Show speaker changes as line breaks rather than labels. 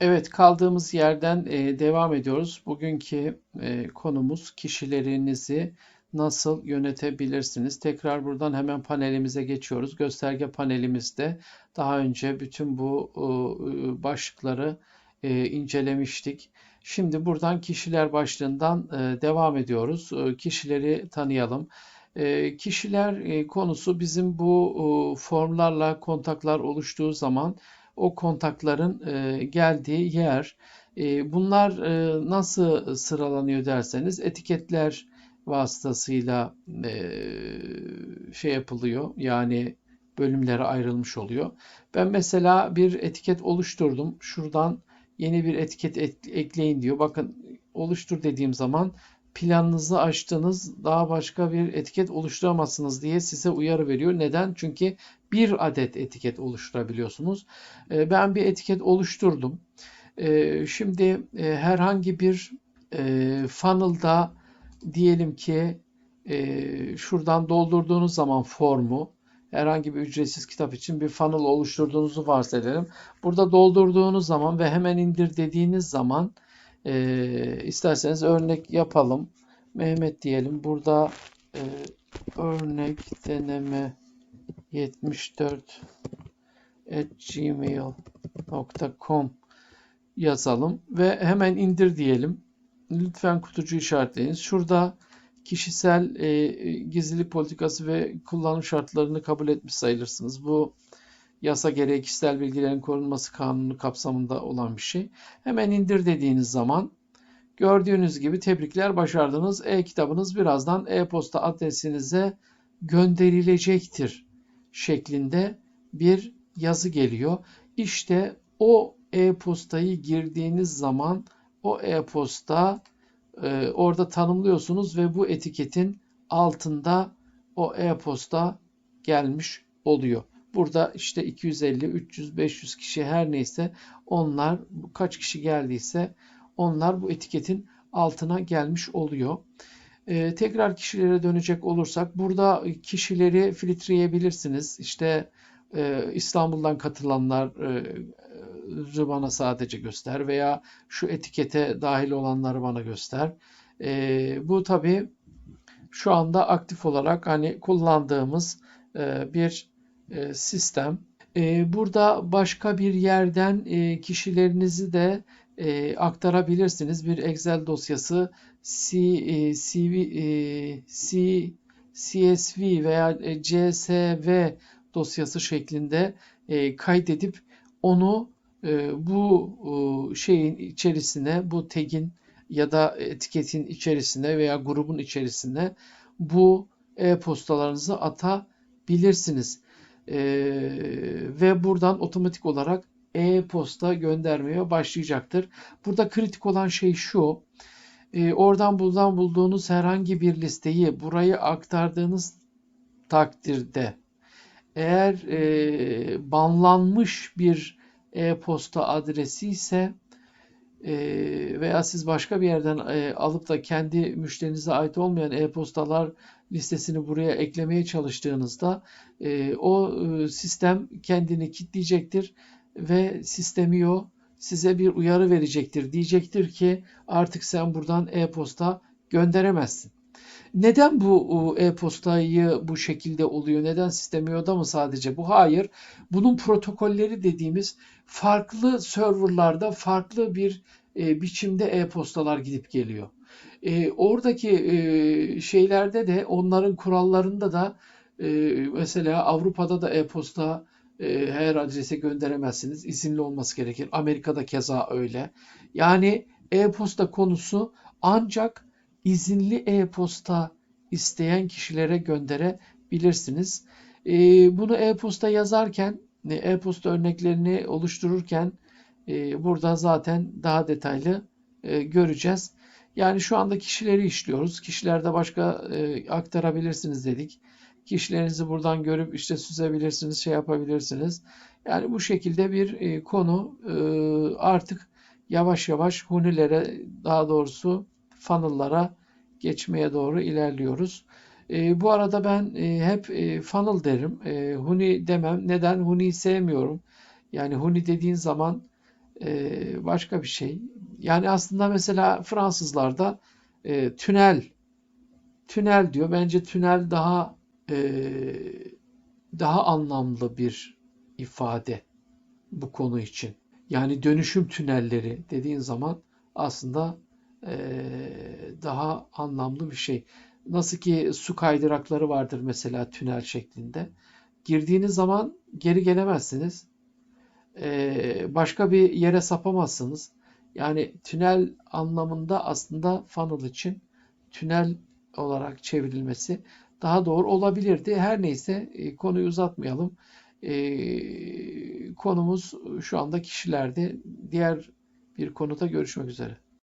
Evet, kaldığımız yerden e, devam ediyoruz. Bugünkü e, konumuz kişilerinizi nasıl yönetebilirsiniz? Tekrar buradan hemen panelimize geçiyoruz. Gösterge panelimizde daha önce bütün bu e, başlıkları e, incelemiştik. Şimdi buradan kişiler başlığından e, devam ediyoruz. E, kişileri tanıyalım. E, kişiler e, konusu bizim bu e, formlarla kontaklar oluştuğu zaman o kontakların e, geldiği yer. E, bunlar e, nasıl sıralanıyor derseniz etiketler vasıtasıyla e, şey yapılıyor. Yani bölümlere ayrılmış oluyor. Ben mesela bir etiket oluşturdum. Şuradan yeni bir etiket ekleyin diyor. Bakın oluştur dediğim zaman planınızı açtınız daha başka bir etiket oluşturamazsınız diye size uyarı veriyor. Neden? Çünkü bir adet etiket oluşturabiliyorsunuz. Ee, ben bir etiket oluşturdum. Ee, şimdi e, herhangi bir e, funnel'da diyelim ki e, şuradan doldurduğunuz zaman formu herhangi bir ücretsiz kitap için bir funnel oluşturduğunuzu varsayalım. Burada doldurduğunuz zaman ve hemen indir dediğiniz zaman e, isterseniz örnek yapalım. Mehmet diyelim. Burada e, örnek deneme 74 at yazalım ve hemen indir diyelim. Lütfen kutucu işaretleyiniz. Şurada kişisel e, gizlilik politikası ve kullanım şartlarını kabul etmiş sayılırsınız. Bu yasa gereği kişisel bilgilerin korunması kanunu kapsamında olan bir şey. Hemen indir dediğiniz zaman gördüğünüz gibi tebrikler başardınız. E-kitabınız birazdan e-posta adresinize gönderilecektir şeklinde bir yazı geliyor. İşte o e-postayı girdiğiniz zaman o e-posta e, orada tanımlıyorsunuz ve bu etiketin altında o e-posta gelmiş oluyor. Burada işte 250, 300, 500 kişi her neyse onlar kaç kişi geldiyse onlar bu etiketin altına gelmiş oluyor. Ee, tekrar kişilere dönecek olursak burada kişileri filtreyebilirsiniz. İşte e, İstanbul'dan katılanlar e, bana sadece göster veya şu etikete dahil olanları bana göster. E, bu tabi şu anda aktif olarak hani kullandığımız e, bir e, sistem. E, burada başka bir yerden e, kişilerinizi de aktarabilirsiniz. Bir Excel dosyası CV, CSV veya CSV dosyası şeklinde kaydedip onu bu şeyin içerisine, bu tag'in ya da etiketin içerisine veya grubun içerisine bu e-postalarınızı atabilirsiniz e, ve buradan otomatik olarak e-posta göndermeye başlayacaktır. Burada kritik olan şey şu. E, oradan buradan bulduğunuz herhangi bir listeyi buraya aktardığınız takdirde eğer e, banlanmış bir e-posta adresi ise e, veya siz başka bir yerden e, alıp da kendi müşterinize ait olmayan e-postalar listesini buraya eklemeye çalıştığınızda e, o e, sistem kendini kitleyecektir ve sistemiyo size bir uyarı verecektir. Diyecektir ki artık sen buradan e-posta gönderemezsin. Neden bu e-postayı bu şekilde oluyor? Neden Sistemio'da mı sadece bu? Hayır. Bunun protokolleri dediğimiz farklı serverlarda farklı bir e, biçimde e-postalar gidip geliyor. E, oradaki e, şeylerde de onların kurallarında da e, mesela Avrupa'da da e-posta e, her adrese gönderemezsiniz. İzinli olması gerekir. Amerika'da keza öyle. Yani e-posta konusu ancak izinli e-posta isteyen kişilere gönderebilirsiniz. E, bunu e-posta yazarken, e, e-posta örneklerini oluştururken e, burada zaten daha detaylı e, göreceğiz. Yani şu anda kişileri işliyoruz. Kişilerde başka e, aktarabilirsiniz dedik. Kişilerinizi buradan görüp işte süzebilirsiniz, şey yapabilirsiniz. Yani bu şekilde bir e, konu e, artık yavaş yavaş hunilere daha doğrusu funnel'lara geçmeye doğru ilerliyoruz. E, bu arada ben e, hep e, funnel derim. E, huni demem. Neden? Huni sevmiyorum. Yani huni dediğin zaman e, başka bir şey. Yani aslında mesela Fransızlarda e, tünel tünel diyor. Bence tünel daha e, daha anlamlı bir ifade bu konu için. Yani dönüşüm tünelleri dediğin zaman aslında eee, daha anlamlı bir şey. Nasıl ki su kaydırakları vardır mesela tünel şeklinde. Girdiğiniz zaman geri gelemezsiniz. Eee, başka bir yere sapamazsınız. Yani tünel anlamında aslında funnel için tünel olarak çevrilmesi daha doğru olabilirdi. Her neyse e, konuyu uzatmayalım. E, konumuz şu anda kişilerde. Diğer bir konuda görüşmek üzere.